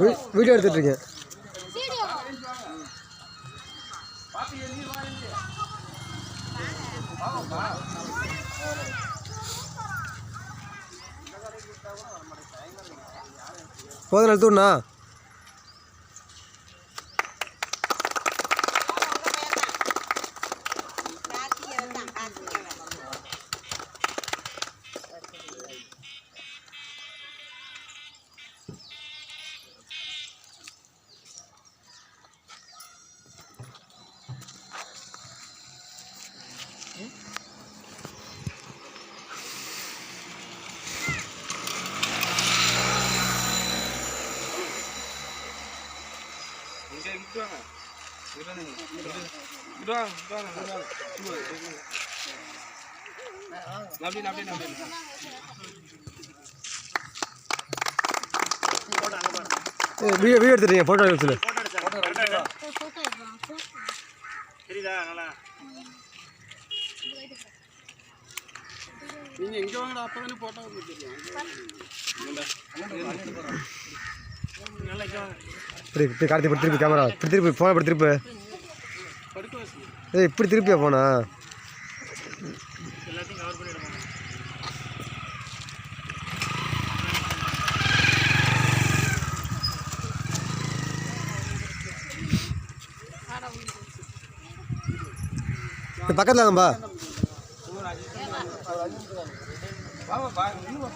வீ- வீடியோ எடுத்துட்டு இருக்கேன். போதும் நம்பி நம்பி நம்பி வீடியோ வீடியோ எடுத்துட்டீங்க ஃபோட்டோ எடுத்து தெரியுதா நல்லா? நீங்க எங்க வாங்கடா போட்டோ நல்லா இங்க வாங்க. இப்படி இப்படி கார்த்தி இப்படி திருப்பி கேமரா இப்படி திருப்பி ஃபோனை இப்படி திருப்பி. ஏய் இப்படி திருப்பியா போனா பக்கத்தில் வாங்கப்பா. வாங்க இங்க